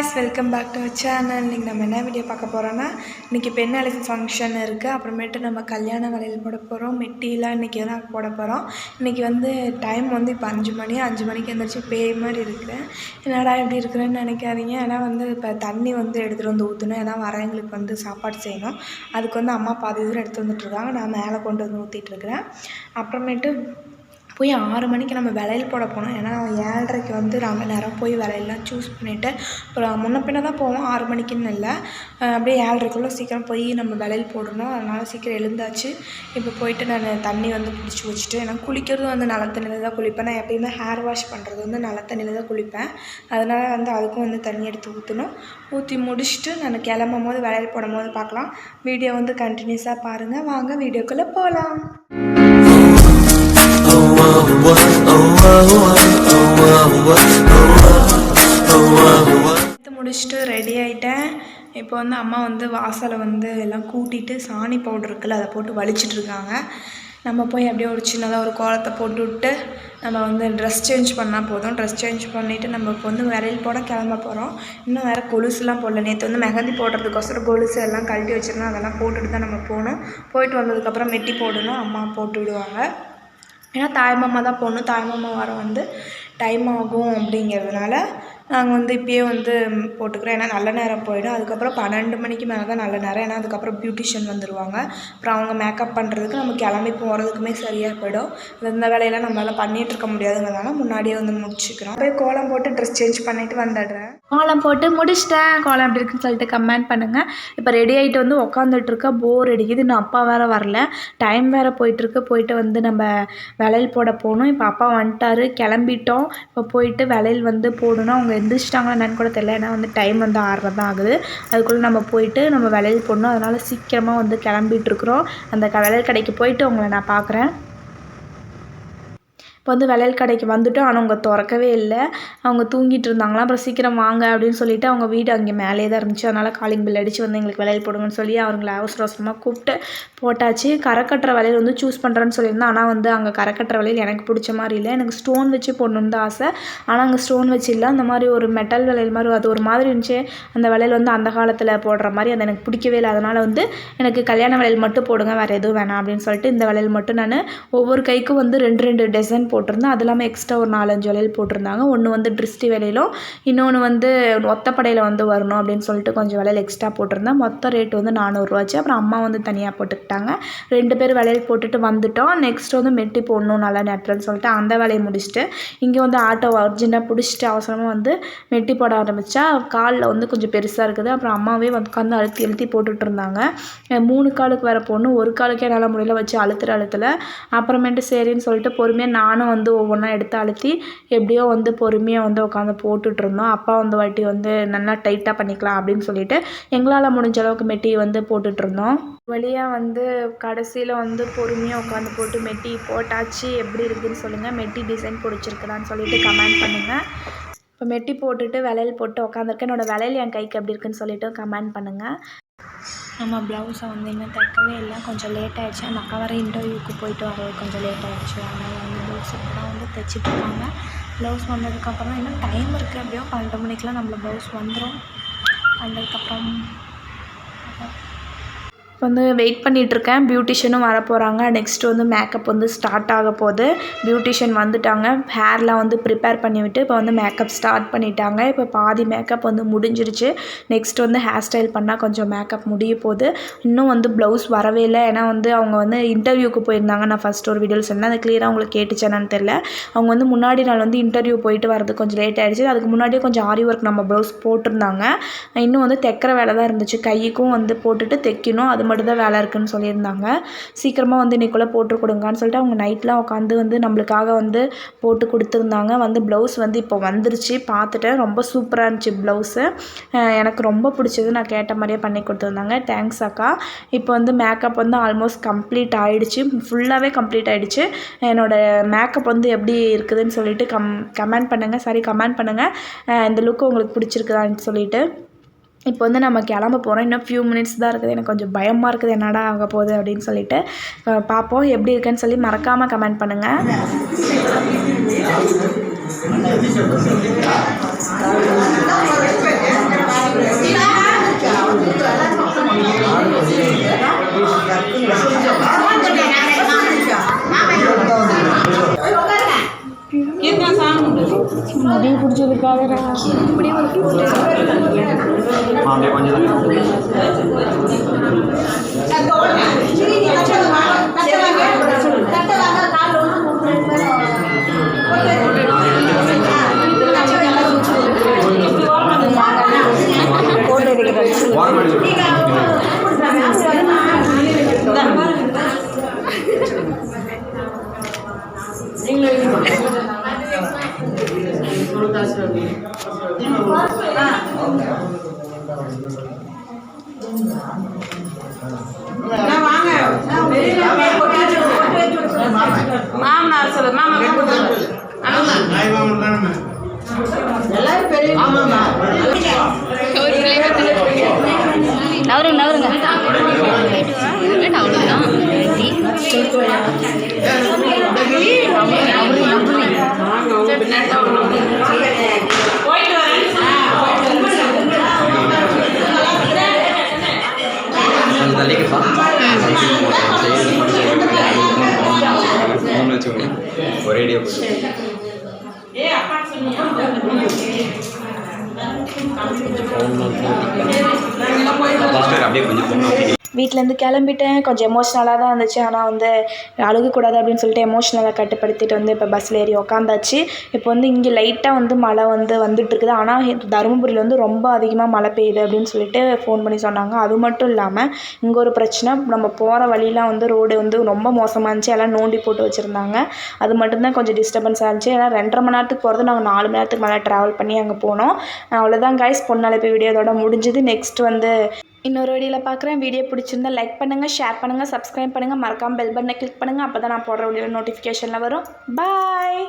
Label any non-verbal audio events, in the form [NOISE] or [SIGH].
Guys welcome back to channel இன்றைக்கி நம்ம என்ன வீடியோ பார்க்க போகிறோன்னா இன்றைக்கி பெண் அழைச்சி ஃபங்க்ஷன் இருக்குது அப்புறமேட்டு நம்ம கல்யாண வலையில் போட போகிறோம் மெட்டிலாம் இன்றைக்கி தான் போட போகிறோம் இன்றைக்கி வந்து டைம் வந்து இப்போ அஞ்சு மணி அஞ்சு மணிக்கு எந்திரிச்சு பேய் மாதிரி இருக்குது என்னடா எப்படி இருக்கிறேன்னு நினைக்காதீங்க. ஏன்னா வந்து இப்போ தண்ணி வந்து எடுத்துகிட்டு வந்து ஊற்றணும் ஏன்னா வரவங்களுக்கு வந்து சாப்பாடு செய்யணும். அதுக்கு வந்து அம்மா பாதி தூரம் எடுத்து வந்துட்டுருக்காங்க நான் மேலே கொண்டு வந்து ஊற்றிட்டுருக்குறேன் அப்புறமேட்டு போய் ஆறு மணிக்கு நம்ம விளையல் போட போனோம். ஏன்னா ஏழரைக்கு வந்து ரொம்ப நேரம் போய் விளையல்லாம் சூஸ் பண்ணிவிட்டு அப்புறம் முன்ன பின்ன தான் போவோம். ஆறு மணிக்குன்னு இல்லை. அப்படியே ஏழரைக்குள்ளே சீக்கிரம் போய் நம்ம விளையல் போடணும். அதனால் சீக்கிரம் எழுந்தாச்சு. இப்போ போயிட்டு நான் தண்ணி வந்து பிடிச்சி வச்சுட்டு ஏன்னா குளிக்கிறதும் வந்து நல்ல தண்ணியில் தான் குளிப்பேன். நான் எப்பயுமே ஹேர் வாஷ் பண்ணுறது வந்து நல்ல தண்ணியில் தான் குளிப்பேன். அதனால் வந்து அதுக்கும் வந்து தண்ணி எடுத்து ஊற்றணும் ஊற்றி முடிச்சுட்டு நான் கிளம்பும் போது விளையல் போடும் போது பார்க்கலாம். வீடியோ வந்து கண்டினியூஸாக பாருங்கள் வாங்க வீடியோக்குள்ளே போகலாம் இப்போ வந்து அம்மா வந்து வாசலை வந்து எல்லாம் கூட்டிட்டு சாணி பவுடர் இருக்குல்ல அதை போட்டு வலிச்சிட்ருக்காங்க நம்ம போய் அப்படியே ஒரு சின்னதாக ஒரு கோலத்தை போட்டு விட்டு நம்ம வந்து ட்ரெஸ் சேஞ்ச் பண்ணால் போதும். ட்ரெஸ் சேஞ்ச் பண்ணிவிட்டு நம்ம இப்போ வந்து விரையில் போட கிளம்ப போகிறோம் இன்னும் வேறு கொலுசுலாம் போடல. நேற்று வந்து மெஹந்தி போடுறதுக்கோசரம் கொலுசு எல்லாம் கழட்டி வச்சுருந்தோம். அதெல்லாம் போட்டுட்டு தான் நம்ம போகணும். போயிட்டு வந்ததுக்கப்புறம் மெட்டி போடணும். அம்மா போட்டு விடுவாங்க. ஏன்னா தாய்மாமா தான் போடணும் தாய்மாமா வர வந்து டைம் ஆகும் அப்படிங்கிறதுனால நாங்கள் வந்து இப்பயே வந்து போட்டுக்கிறோம். ஏன்னா நல்ல நேரம் போயிடும். அதுக்கப்புறம் பன்னெண்டு மணிக்கு மேலே தான் நல்ல நேரம். ஏன்னா அதுக்கப்புறம் பியூட்டிஷியன் வந்துடுவாங்க அப்புறம் அவங்க மேக்கப் பண்ணுறதுக்கு நம்ம கிளம்பி போகிறதுக்குமே சரியாக போயிடும். இந்த வேலையெல்லாம் நம்மளால் பண்ணிகிட்டு இருக்க முடியாதுங்கிறதுனால முன்னாடியே வந்து முடிச்சுக்கிறோம். போய் கோலம் போட்டு ட்ரெஸ் சேஞ்ச் பண்ணிவிட்டு வந்துடுறேன். கோலம் போட்டு முடிச்சிட்டேன். கோலம் எப்படி இருக்குன்னு சொல்லிட்டு கமெண்ட் பண்ணுங்கள் இப்போ ரெடி ஆகிட்டு வந்து உக்காந்துட்டு போர் அடிக்குது. இன்னும் அப்பா வேறு வரல. டைம் வேறு போயிட்டுருக்கு போயிட்டு வந்து நம்ம விளையல் போட போகணும். இப்போ அப்பா வந்துட்டாரு. கிளம்பிட்டோம். இப்போ போயிட்டு விளையல் வந்து போடணும். அவங்க எந்திரிச்சிட்டாங்களா என்னன்னு கூட தெரியல. ஏன்னா வந்து டைம் வந்து ஆறரை தான் ஆகுது. அதுக்குள்ளே நம்ம போயிட்டு நம்ம விளையல் போடணும் அதனால் சீக்கிரமாக வந்து கிளம்பிட்டுருக்குறோம் அந்த க- விளையல் கடைக்கு போயிட்டு உங்களை நான் பார்க்குறேன். வந்து விளையல் கடைக்கு வந்துட்டோம். ஆனால் அவங்க திறக்கவே இல்லை. அவங்க தூங்கிட்டு இருந்தாங்களாம். அப்புறம் சீக்கிரம் வாங்க அப்படின்னு சொல்லிட்டு அவங்க வீடு அங்கே மேலே தான் இருந்துச்சு. அதனால் காலிங் பில் அடித்து வந்து எங்களுக்கு விளையல் போடுங்கன்னு சொல்லி அவங்கள அவசர அவசரமாக கூப்பிட்டு போட்டாச்சு. கரை கட்டுற வந்து சூஸ் பண்ணுறேன்னு சொல்லியிருந்தேன். ஆனால் வந்து அங்கே கரை கட்டுற எனக்கு பிடிச்ச மாதிரி இல்லை. எனக்கு ஸ்டோன் வச்சு போடணுன்னு தான் ஆசை. ஆனால் அங்கே ஸ்டோன் வச்சு இல்லை. அந்த மாதிரி ஒரு மெட்டல் வளையல் மாதிரி அது ஒரு மாதிரி இருந்துச்சு. அந்த வளையல் வந்து அந்த காலத்தில் போடுற மாதிரி அது எனக்கு பிடிக்கவே இல்லை. அதனால் வந்து எனக்கு கல்யாண வளையல் மட்டும் போடுங்க. வேறு எதுவும் வேணாம் அப்படின்னு சொல்லிட்டு இந்த வளையல் மட்டும் நான் ஒவ்வொரு கைக்கும் வந்து ரெண்டு ரெண்டு டிசைன் போட்டிருந்தேன் அது இல்லாமல் எக்ஸ்ட்ரா ஒரு நாலஞ்சு வளையல் போட்டிருந்தாங்க. ஒன்று வந்து திருஷ்டி விலையிலும் இன்னொன்று வந்து ஒத்தப்படையில் வந்து வரணும் அப்படின்னு சொல்லிட்டு கொஞ்சம் வளையல் எக்ஸ்ட்ரா போட்டிருந்தேன் மொத்த ரேட் வந்து நானூறுரூவாச்சு அப்புறம் அம்மா வந்து தனியாக போட்டுக்கிட்டாங்க. ரெண்டு பேர் வளையல் போட்டுட்டு வந்துட்டோம். நெக்ஸ்ட் வந்து மெட்டி போடணும் நல்லா நட்டுறேன்னு சொல்லிட்டு அந்த வேலையை முடிச்சுட்டு இங்கே வந்து ஆட்டோ அர்ஜென்ட்டாக பிடிச்சிட்டு அவசரமாக வந்து மெட்டி போட ஆரம்பித்தா காலில் வந்து கொஞ்சம் பெருசாக இருக்குது. அப்புறம் அம்மாவே வந்து உட்காந்து அழுத்தி அழுத்தி போட்டுட்டு இருந்தாங்க. மூணு காலுக்கு வர பொண்ணு ஒரு காலுக்கே நல்ல முடியல வச்சு அழுத்துற அழுத்தல. அப்புறமேட்டு சரின்னு சொல்லிட்டு பொறுமையாக நானும் வந்து ஒவ்வொன்றா எடுத்து அழுத்தி எப்படியோ வந்து பொறுமையாக வந்து உட்காந்து போட்டுட்டு இருந்தோம். அப்பா வந்து வாட்டி வந்து நல்லா டைட்டாக பண்ணிக்கலாம் அப்படின்னு சொல்லிட்டு எங்களால் முடிஞ்ச அளவுக்கு மெட்டி வந்து போட்டுட்டு இருந்தோம். வழியாக வந்து கடைசியில் வந்து பொறுமையாக உட்காந்து போட்டு மெட்டி போட்டாச்சு. எப்படி இருக்குன்னு சொல்லுங்கள் மெட்டி டிசைன் பிடிச்சிருக்குதான்னு சொல்லிட்டு கமெண்ட் பண்ணுங்கள் இப்போ மெட்டி போட்டுட்டு விலையில் போட்டு உட்காந்துருக்கேன். என்னோட விலையில் என் கைக்கு எப்படி இருக்குன்னு சொல்லிட்டு கமெண்ட் பண்ணுங்கள் நம்ம ப்ளவுஸை வந்து இன்னும் தைக்கவே இல்லை. கொஞ்சம் லேட் ஆகிடுச்சு அந்த அக்கா வர இன்டர்வியூக்கு போயிட்டு வர கொஞ்சம் லேட் ஆகிடுச்சு அதனால் வந்து ப்ளவுஸ் இப்போ தான் வந்து தைச்சிட்டு இருக்காங்க. ப்ளவுஸ் வந்ததுக்கப்புறம் இன்னும் டைம் இருக்குது எப்படியோ பன்னெண்டு மணிக்கெலாம் நம்மளை ப்ளவுஸ் வந்துடும் வந்ததுக்கப்புறம் வந்து வெயிட் பண்ணிகிட்ருக்கேன் பியூட்டிஷியனும் வர போகிறாங்க நெக்ஸ்ட் வந்து மேக்கப் வந்து ஸ்டார்ட் ஆக போகுது. பியூட்டிஷியன் வந்துட்டாங்க. ஹேர்லாம் வந்து ப்ரிப்பேர் பண்ணிவிட்டு இப்போ வந்து மேக்கப் ஸ்டார்ட் பண்ணிட்டாங்க. இப்போ பாதி மேக்கப் வந்து முடிஞ்சிருச்சு. நெக்ஸ்ட் வந்து ஹேர் ஸ்டைல் பண்ணால் கொஞ்சம் மேக்கப் முடிய போகுது. இன்னும் வந்து ப்ளவுஸ் வரவே இல்லை. ஏன்னா வந்து அவங்க வந்து இன்டர்வியூக்கு போயிருந்தாங்க. நான் ஃபஸ்ட் ஒரு வீடியோவில் சொன்னேன். அது கிளியராக உங்களுக்கு கேட்டுச்சேனான்னு தெரில அவங்க வந்து முன்னாடி நாள் வந்து இன்டர்வியூ போயிட்டு வரது கொஞ்சம் லேட் ஆகிடுச்சு அதுக்கு முன்னாடியே கொஞ்சம் ஆரி ஒர்க் நம்ம ப்ளவுஸ் போட்டிருந்தாங்க. இன்னும் வந்து தைக்கிற வேலை தான் இருந்துச்சு. கைக்கும் வந்து போட்டுட்டு தைக்கணும். அது மட்டும்தான் வேலை இருக்குன்னு சொல்லியிருந்தாங்க. சீக்கிரமாக வந்து இன்னைக்குள்ளே போட்டு கொடுங்கன்னு சொல்லிட்டு அவங்க நைட்லாம் உட்காந்து வந்து நம்மளுக்காக வந்து போட்டு கொடுத்துருந்தாங்க. வந்து ப்ளவுஸ் வந்து இப்போ வந்துருச்சு. பார்த்துட்டேன். ரொம்ப சூப்பராக இருந்துச்சு ப்ளவுஸு எனக்கு ரொம்ப பிடிச்சது. நான் கேட்ட மாதிரியே பண்ணி கொடுத்துருந்தாங்க. தேங்க்ஸ் அக்கா. இப்போ வந்து மேக்கப் வந்து ஆல்மோஸ்ட் கம்ப்ளீட் ஆகிடுச்சு ஃபுல்லாகவே கம்ப்ளீட் ஆகிடுச்சு என்னோடய மேக்கப் வந்து எப்படி இருக்குதுன்னு சொல்லிட்டு கம் கமெண்ட் பண்ணுங்கள் சாரி கமெண்ட் பண்ணுங்கள் இந்த லுக் உங்களுக்கு பிடிச்சிருக்குதான்னு சொல்லிட்டு. இப்போ வந்து நம்ம கிளம்ப போகிறோம் இன்னும் ஃபியூ மினிட்ஸ் தான் இருக்குது. எனக்கு கொஞ்சம் பயமாக இருக்குது. என்னடா ஆக போகுது அப்படின்னு சொல்லிட்டு பார்ப்போம். எப்படி இருக்குன்னு சொல்லி மறக்காமல் கமெண்ட் பண்ணுங்கள் [LAUGHS] முடி பிடிச்சதுக்காக நான் அப்படியே கொஞ்சம் மாமனார் சொல்லு மாமா நவருங்க நவருங்க. போட்டு பாஸ்டர் அப்படியே கொஞ்சம் வீட்டிலேருந்து கிளம்பிட்டேன். கொஞ்சம் எமோஷ்னலாக தான் இருந்துச்சு. ஆனால் வந்து அழுகக்கூடாது அப்படின்னு சொல்லிட்டு எமோஷ்னலாக கட்டுப்படுத்திட்டு வந்து இப்போ பஸ்ஸில் ஏறி உக்காந்தாச்சு. இப்போ வந்து இங்கே லைட்டாக வந்து மழை வந்து வந்துட்டுருக்குது. ஆனால் தருமபுரியில் வந்து ரொம்ப அதிகமாக மழை பெய்யுது அப்படின்னு சொல்லிட்டு ஃபோன் பண்ணி சொன்னாங்க. அது மட்டும் இல்லாமல் இங்கே ஒரு பிரச்சனை. நம்ம போகிற வழியெலாம் வந்து ரோடு வந்து ரொம்ப மோசமாக இருந்துச்சு. எல்லாம் நோண்டி போட்டு வச்சுருந்தாங்க. அது மட்டும்தான் கொஞ்சம் டிஸ்டர்பன்ஸாக இருந்துச்சு. ஏன்னா ரெண்டரை மணி நேரத்துக்கு போகிறது நாங்கள் நாலு மணி நேரத்துக்கு மேலே ட்ராவல் பண்ணி அங்கே போனோம். அவ்வளோதான் கைஸ் பொண்ணழைப்பு வீடியோ இதோட முடிஞ்சது. நெக்ஸ்ட் வந்து இன்னொரு வீடியோவில் பார்க்குறேன் வீடியோ பிடிச்சிருந்தா லைக் பண்ணுங்கள் ஷேர் பண்ணுங்கள் சப்ஸ்கிரைப் பண்ணுங்கள் மறக்காமல் பெல் பட்டனை கிளிக் பண்ணுங்கள் அப்போ தான் நான் போடுற வீடியோ நோட்டிஃபிகேஷனில் வரும். பாய்